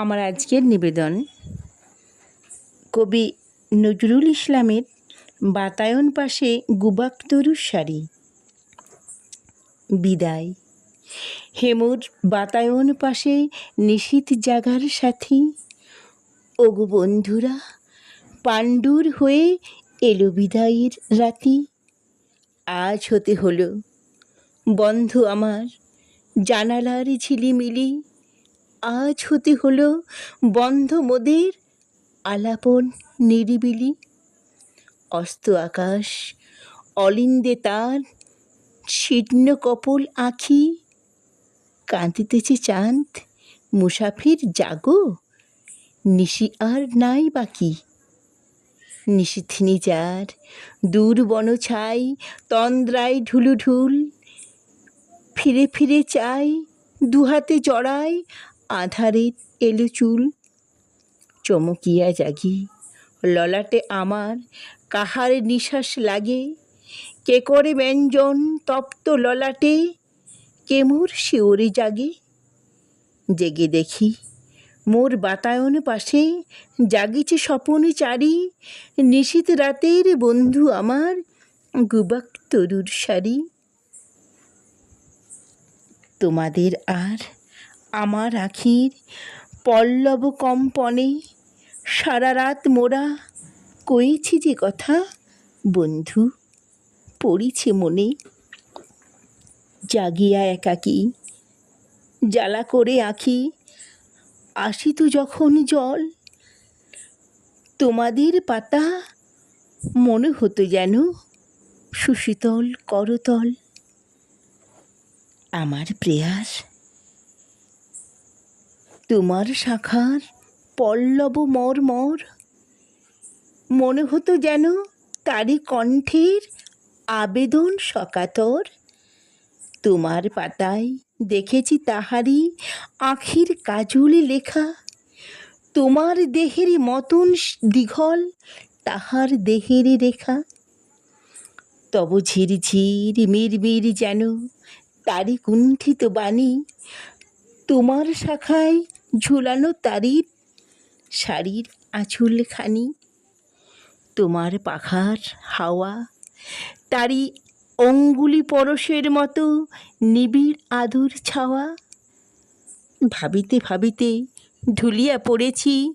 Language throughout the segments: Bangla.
আমার আজকের নিবেদন কবি নজরুল ইসলামের বাতায়ন পাশে গুবাক্তরুর শাড়ি। বিদায়। হেমুর বাতায়ন পাশে নিশীত জাগার সাথী। ওগো বন্ধুরা, পাণ্ডুর হয়ে এলো বিদায়ের রাতি। আজ হতে হলো। বন্ধু আমার, জানালার ঝিলিমিলি আজ হতে হলো বন্ধ মোদের আলাপন নিরিবিলি। অস্ত আকাশ, অলিন্দে তার শীর্ণ কপল আঁখি। কাঁদিতেছে চাঁদ, মুসাফির জাগো, নিশি আর নাই বাকি। নিশিথিনী যার দূর বন ছাই, তন্দ্রায় ঢুলুঢুল, ফিরে ফিরে চাই, দুহাতে জড়াই আধারের এলো চুল, চমকিয়া জাগি। ললাটে আমার, কাহার নিশ্বাস লাগে? কে করে ব্যঞ্জন তপ্ত ললাটে? কে মোর শিওরে জাগে? জেগে দেখি, মোর বাতায়ন পাশে জাগিছে স্বপন চারি। নিশীত রাতের বন্ধু আমার, গুবাক তরুর শাড়ি তোমাদের আর আমার আখির, পল্লব কম্পনে, সারা রাত মোরা কয়েছি যে কথা, বন্ধু, পড়িছে মনে। জাগিয়া একাকী, জ্বালা করে আঁখি, আসিত যখন জল। তোমাদের পাতা মনে হতো যেন সুশীতল করতল। আমার প্রেয়াস তোমার শাখার পল্লব মর্মর মনে হতো যেন তারই কণ্ঠের আবেদন সকাতর। তোমার পাতায় দেখেছি তাহারি আখির কাজলে লেখা। তোমার দেহের মতন দীঘল তাহার দেহেরই রেখা। তব ঝিরঝির মিরমির যেন তারি কুণ্ঠিত বাণী। তোমার শাখায় ঝুলানো তারির, শাড়ির আঁচলখানি, তোমার পাখার হাওয়া, তারি অঙ্গুলি পরশের মতো নিবিড় আদুর ছাওয়া। ভাবিতে ভাবিতে ঢুলিয়া পড়েছি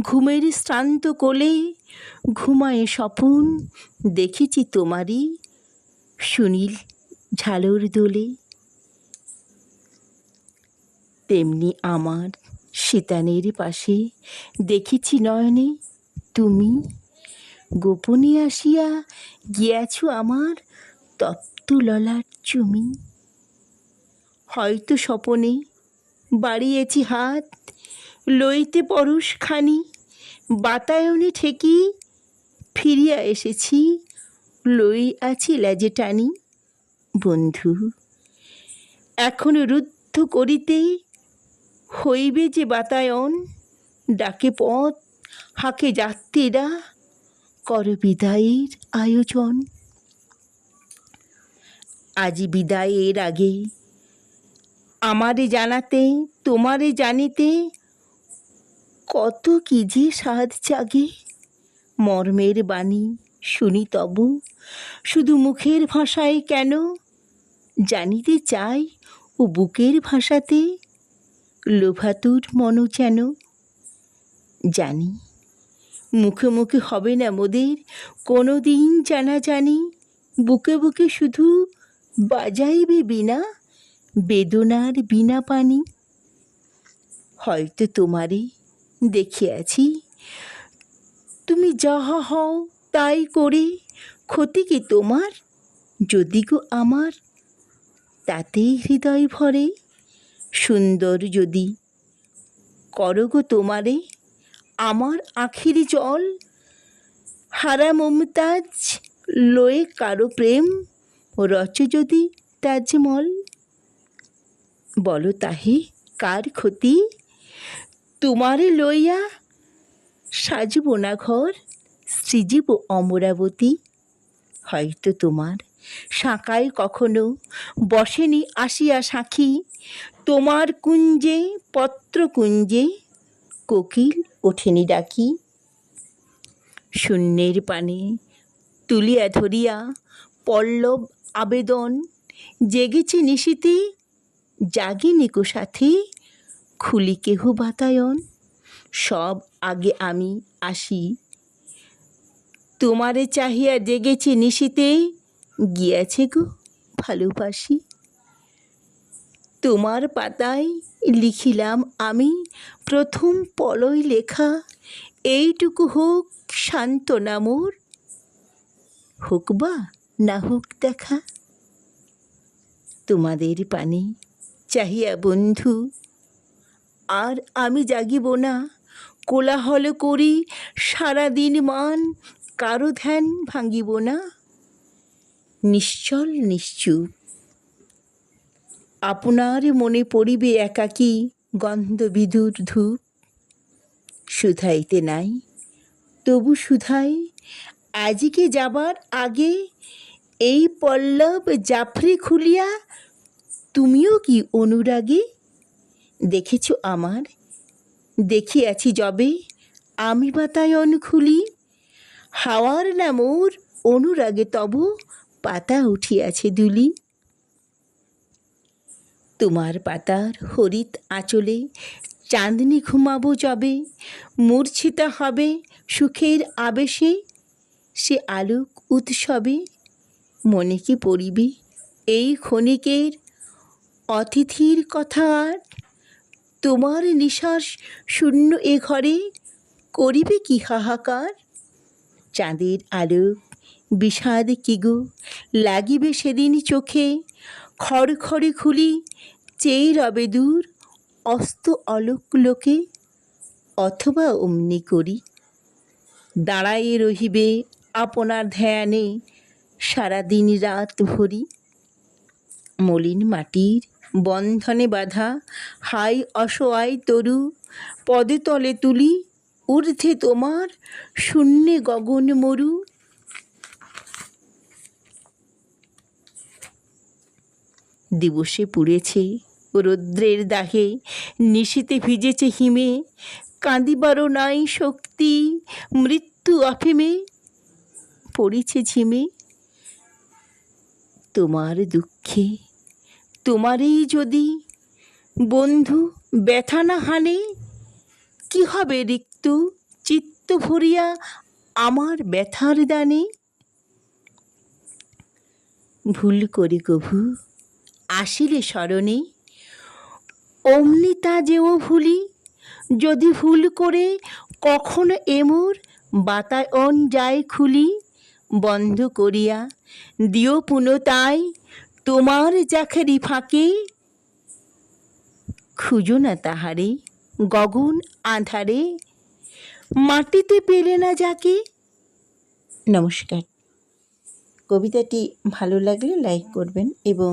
ঘুমের শ্রান্ত কোলে, ঘুমায় স্বপন, দেখেছি তোমারই সুনীল ঝালর দোলে। তেমনি আমার শীতানের পাশে দেখেছি নয়নে তুমি। গোপনে আসিয়া গিয়াছ আমার তপ্ত ললার চুমি। হয়তো স্বপনে বাড়িয়েছি হাত, লইতে পরশ খানি, বাতায়নে ঠেকি ফিরিয়া এসেছি, লই আছি লেজে টানি। বন্ধু, এখন রুদ্ধ করিতে হইবে যে বাতায়ন, ডাকে পথ, হাকে যাত্রীরা, কর বিদায়ের আয়োজন। আজি বিদায়ের আগে, আমারে জানাতে, তোমারে জানিতে কত কি যে সাধ জাগে। মর্মের বাণী শুনি তবু, শুধু মুখের ভাষায় কেন? জানিতে চাই ও বুকের ভাষাতে লোভাতুর মনো যেন? জানি। মুখে মুখে হবে না মোদের। কোনো দিন জানা জানি। বুকে বুকে শুধু বাজাইবে বিনা, বেদনার বিনা পানি। হয়তো তোমারে দেখিয়াছি তুমি যাহা হও তাই করে, ক্ষতি কি তোমার? যদি গো আমার, তাতেই হৃদয় ভরে। সুন্দর যদি। করো গো তোমারে আমার আখির জল। হারা মমতাজ লয়ে কারও প্রেম, রচ যদি তাজমল বলো তাহে কার ক্ষতি? তোমারে লইয়া সাজব না ঘর, সৃজিব অমরাবতী। হয়তো তোমার শাঁকায় কখনো বসেনি আসিয়া সাক্ষী তোমার কুঞ্জে পত্রকুঞ্জে কোকিল ওঠেনি ডাকি। শূন্যের পানে তুলিয়া ধরিয়া পল্লব আবেদন জেগেছে নিশীতে জাগিনি কো সাথে খুলি কেহ বাতায়ন। সব আগে আমি আসি। তোমারে চাহিয়া জেগেছে নিশীতে গিয়াছে গো ভালোবাসি তোমার পাতায় লিখিলাম আমি প্রথম পলয় লেখা, এইটুকু হোক সান্ত্বনা মোর। হোক বা না হোক দেখা, তোমাদের পানে চাহিয়া বন্ধু, আর আমি জাগিব না, কোলাহল করি সারাদিন মান, কারও ধ্যান ভাঙিব না। নিশ্চল, নিশ্চুপ। আপনার মনে পড়িবে একাকী গন্ধ বিধুর ধূপ। শুধাইতে নাই, তবু শুধাই, আজকে যাবার আগে এই পল্লব জাফরি খুলিয়া তুমিও কি অনুরাগে? দেখেছ আমার, দেখিয়াছি যবে আমি বাতায়ন খুলি হাওয়ার না মোর অনুরাগে তব পাতা উঠিয়াছে দুলি। তোমার পাতার হরিত আঁচলে চাঁদনি ঘুমাবো যবে, মূর্ছিতা হবে সুখের আবেশে সে আলোক উৎসবে। মনে কি পড়িবে এই ক্ষণিকের অতিথির কথা আর? তোমার নিশ্বাস শূন্য এ ঘরে করিবে কি হাহাকার? চাঁদের আলোক বিষাদ কি গো? লাগিবে সেদিন চোখে। খড়খড়ে খুলি চেয়ে রবে দূর, অস্ত অলোক লোকে। অথবা অমনি করি। দাঁড়াইয়ে রহিবে আপনার ধ্যানে, সারাদিন রাত ভরি। মলিন মাটির বন্ধনে বাঁধা, হাই অসহায় তরু পদে তলে তুলি, ঊর্ধ্বে তোমার শূন্যে গগন মরু। দিবসে পুড়েছে, রৌদ্রের দাহে নিশিতে ভিজেছে হিমে, কাঁদিবারও নাই শক্তি, মৃত্যু অফেমে পড়েছে ঝিমে। তোমার দুঃখে, তোমারই যদি বন্ধু ব্যথা না হানে, কি হবে রিক্ত চিত্ত ভরিয়া আমার ব্যথার দানে? ভুল করি কভু আসিলে স্মরণে। অমনি তা যেও ভুলি, যদি ভুল করে কখনো এমোর বাতায়ন যায় খুলি। বন্ধ করিয়া দিও পুনতাই তোমার জাখারি ফাঁকে। খুঁজো না তাহারে গগন আধারে, মাটিতে পেলে না যাকে। নমস্কার। কবিতাটি ভালো লাগলে লাইক করবেন এবং